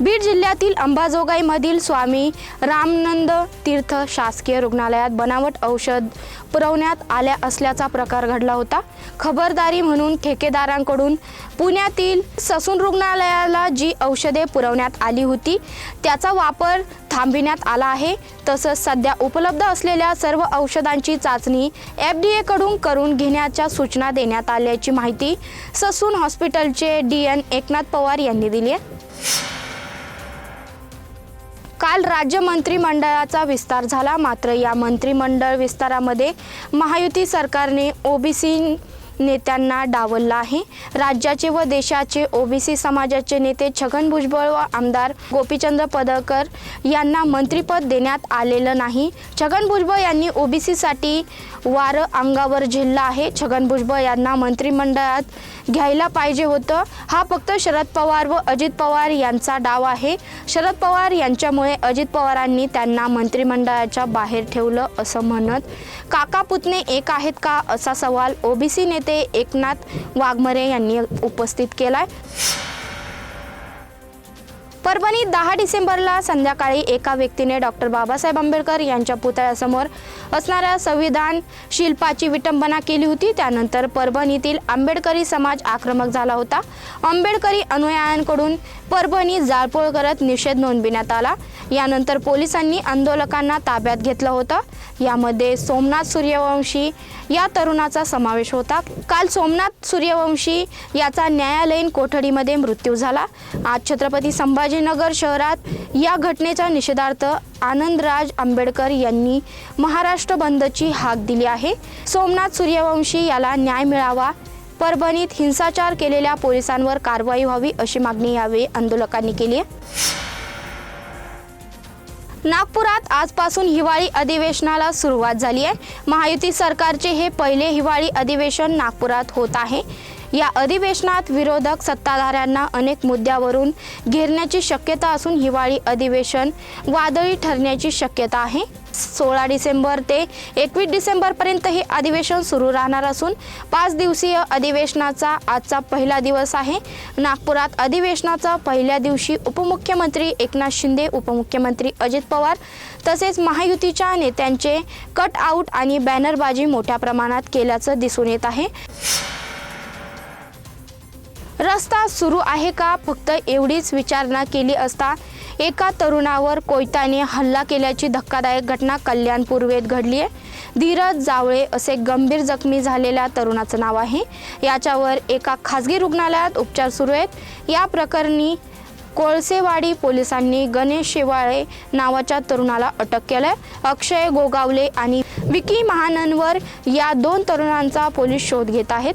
बीड जिल्ह्यातील अंबाजोगाईमधील स्वामी रामनंद तीर्थ शासकीय रुग्णालयात बनावट औषध पुरवण्यात आल्या असल्याचा प्रकार घडला होता. खबरदारी म्हणून ठेकेदारांकडून पुण्यातील ससून रुग्णालयाला जी औषधे पुरवण्यात आली होती त्याचा वापर थांबविण्यात आला आहे. तसंच सध्या उपलब्ध असलेल्या सर्व औषधांची चाचणी एफ डी एकडून करून घेण्याच्या सूचना देण्यात आल्याची माहिती ससून हॉस्पिटलचे डी एन एकनाथ पवार यांनी दिली आहे. काल राज्य मंत्रिमंडळाचा विस्तार झाला. मात्र या मंत्रिमंडळ विस्तारामध्ये महायुती सरकारने ओबीसी नेत्यांना डावललं आहे. राज्याचे व देशाचे ओबीसी समाजाचे नेते छगन भुजबळ व आमदार गोपीचंद्र पदकर यांना मंत्रिपद देण्यात आलेलं नाही. छगन भुजबळ यांनी ओबीसीसाठी वारं अंगावर झेललं आहे. छगन भुजबळ यांना मंत्रिमंडळात घ्यायला पाहिजे होतं. हा फक्त शरद पवार व अजित पवार यांचा डाव आहे. शरद पवार यांच्यामुळे अजित पवारांनी त्यांना मंत्रिमंडळाच्या बाहेर ठेवलं असं म्हणत काका पुतणे एक आहेत का? असा सवाल ओबीसी नेते ते एकनाथ वाघमरे यांनी उपस्थित केला आहे परभणीत दहा डिसेंबरला संध्याकाळी एका व्यक्तीने डॉक्टर बाबासाहेब आंबेडकर यांच्या पुतळ्यासमोर असणाऱ्या संविधान शिल्पाची विटंबना केली होती. त्यानंतर परभणीतील आंबेडकरी समाज आक्रमक झाला होता. आंबेडकरी अनुयायांकडून परभणी जाळपोळ करत निषेध नोंदविण्यात आला. यानंतर पोलिसांनी आंदोलकांना ताब्यात घेतलं होतं. यामध्ये सोमनाथ सूर्यवंशी या तरुणाचा समावेश होता. काल सोमनाथ सूर्यवंशी याचा न्यायालयीन कोठडीमध्ये मृत्यू झाला. आज छत्रपती संभाजीनगर शहरात या घटनेचा निषेधार्थ आनंदराज आंबेडकर यांनी महाराष्ट्र बंदची हाक दिली आहे. सोमनाथ सूर्यवंशी याला न्याय मिळावा परभणीत हिंसाचार केलेल्या पोलिसांवर कारवाई व्हावी अशी मागणी यावेळी आंदोलकांनी केली आहे. नागपुरात आजपासून हिवाळी अधिवेशनाला सुरुवात झाली आहे. महायुती सरकारचे हे पहिले हिवाळी अधिवेशन नागपुरात होत आहे. या अधिवेशनात विरोधक सत्ताधाऱ्यांना अनेक मुद्द्यावरून घेरण्याची शक्यता असून हिवाळी अधिवेशन वादळी ठरण्याची शक्यता आहे. सोळा डिसेंबर ते एकवीस डिसेंबरपर्यंत हे अधिवेशन सुरू राहणार असून पाच दिवसीय अधिवेशनाचा आजचा पहिला दिवस आहे. नागपुरात अधिवेशनाचा पहिल्या दिवशी उपमुख्यमंत्री एकनाथ शिंदे उपमुख्यमंत्री अजित पवार तसेच महायुतीच्या नेत्यांचे कट आऊट आणि बॅनरबाजी मोठ्या प्रमाणात केल्याचं दिसून येत आहे. रस्ता सुरू आहे का? फक्त एवढीच विचारणा केली असता एका तरुणावर कोयत्याने हल्ला केल्याची धक्कादायक घटना कल्याण पूर्वेत घडली आहे धीरज जावळे असे गंभीर जखमी झालेल्या तरुणाचं नाव आहे. याच्यावर एका खासगी रुग्णालयात उपचार सुरू आहेत. या प्रकरणी कोळसेवाडी पोलिसांनी गणेश शेवाळे नावाच्या तरुणाला अटक केलंय. अक्षय गोगावले आणि विकी महाननवर या दोन तरुणांचा पोलीस शोध घेत आहेत.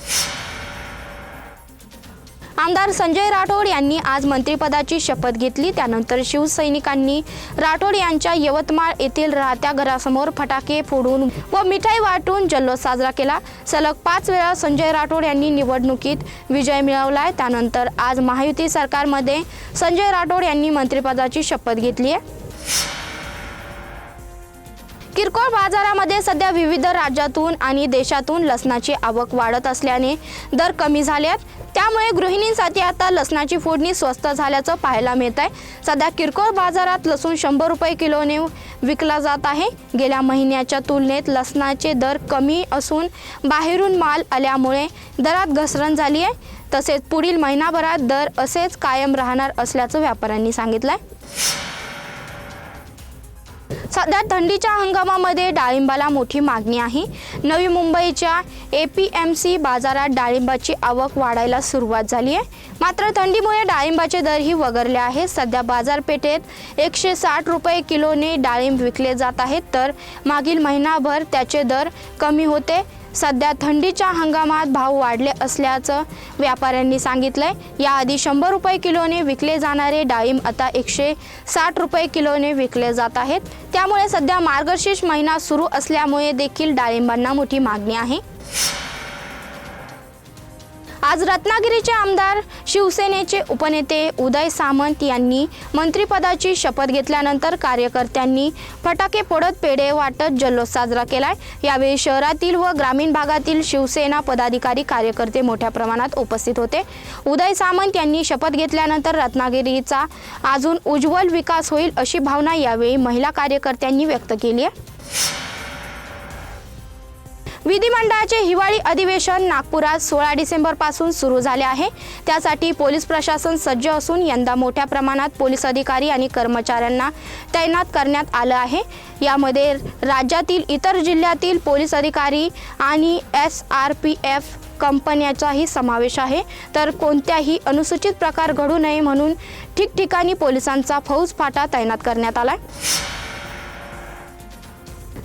आमदार संजय राठोड यांनी आज मंत्रिपदाची शपथ घेतली. त्यानंतर शिवसैनिकांनी राठोड यांच्या यवतमाळ येथील राहत्या घरासमोर फटाके फोडून व मिठाई वाटून जल्लोष साजरा केला. सलग पाच वेळा संजय राठोड यांनी निवडणुकीत विजय मिळवलाय. त्यानंतर आज महायुती सरकारमध्ये संजय राठोड यांनी मंत्रिपदाची शपथ घेतली आहे. किरकोळ बाजारामध्ये सध्या विविध राज्यातून आणि देशातून लसणाची आवक वाढत असल्याने दर कमी झाले आहेत त्यामुळे गृहिणींसाठी आता लसणाची फोडणी स्वस्त झाल्याचं पाहायला मिळत आहे. सध्या किरकोळ बाजारात लसूण शंभर रुपये किलोने विकला जात आहे. गेल्या महिन्याच्या तुलनेत लसणाचे दर कमी असून बाहेरून माल आल्यामुळे दरात घसरण झाली आहे. तसेच पुढील महिनाभरात दर असेच कायम राहणार असल्याचं व्यापाऱ्यांनी सांगितलं आहे सध्या थंडीच्या हंगामामध्ये डाळिंबाला मोठी मागणी आहे. नवी मुंबईच्या ए पी एम सी बाजारात डाळिंबाची आवक वाढायला सुरुवात झाली आहे. मात्र थंडीमुळे डाळिंबाचे दरही वगरले आहेत. सध्या बाजारपेठेत एकशे साठ रुपये किलोने डाळिंब विकले जात आहेत. तर मागील महिनाभर त्याचे दर कमी होते. सध्या थंडीच्या हंगामात भाव वाढले असल्याचं व्यापाऱ्यांनी सांगितलंय. याआधी शंभर रुपये किलोने विकले जाणारे डाळिंब आता एकशे साठ रुपये किलोने विकले जात आहेत. त्यामुळे सध्या मार्गशीर्ष महिना सुरू असल्यामुळे देखील डाळिंबांना मोठी मागणी आहे. आज रत्नागिरीचे आमदार शिवसेनेचे उपनेते उदय सामंत यांनी मंत्रिपदाची शपथ घेतल्यानंतर कार्यकर्त्यांनी फटाके फोडत पेढे वाटत जल्लोष साजरा केलाय. यावेळी शहरातील व ग्रामीण भागातील शिवसेना पदाधिकारी कार्यकर्ते मोठ्या प्रमाणात उपस्थित होते. उदय सामंत यांनी शपथ घेतल्यानंतर रत्नागिरीचा अजून उज्ज्वल विकास होईल अशी भावना यावेळी महिला कार्यकर्त्यांनी व्यक्त केली आहे. विधिमंडळाचे हिवाळी अधिवेशन नागपुरात सोळा डिसेंबरपासून सुरू झाले आहे. त्यासाठी पोलीस प्रशासन सज्ज असून यंदा मोठ्या प्रमाणात पोलीस अधिकारी आणि कर्मचाऱ्यांना तैनात करण्यात आलं आहे. यामध्ये राज्यातील इतर जिल्ह्यातील पोलीस अधिकारी आणि एस आर पी एफ कंपन्याचाही समावेश आहे. तर कोणत्याही अनुसूचित प्रकार घडू नये म्हणून ठिकठिकाणी पोलिसांचा फौज फाटा तैनात करण्यात आला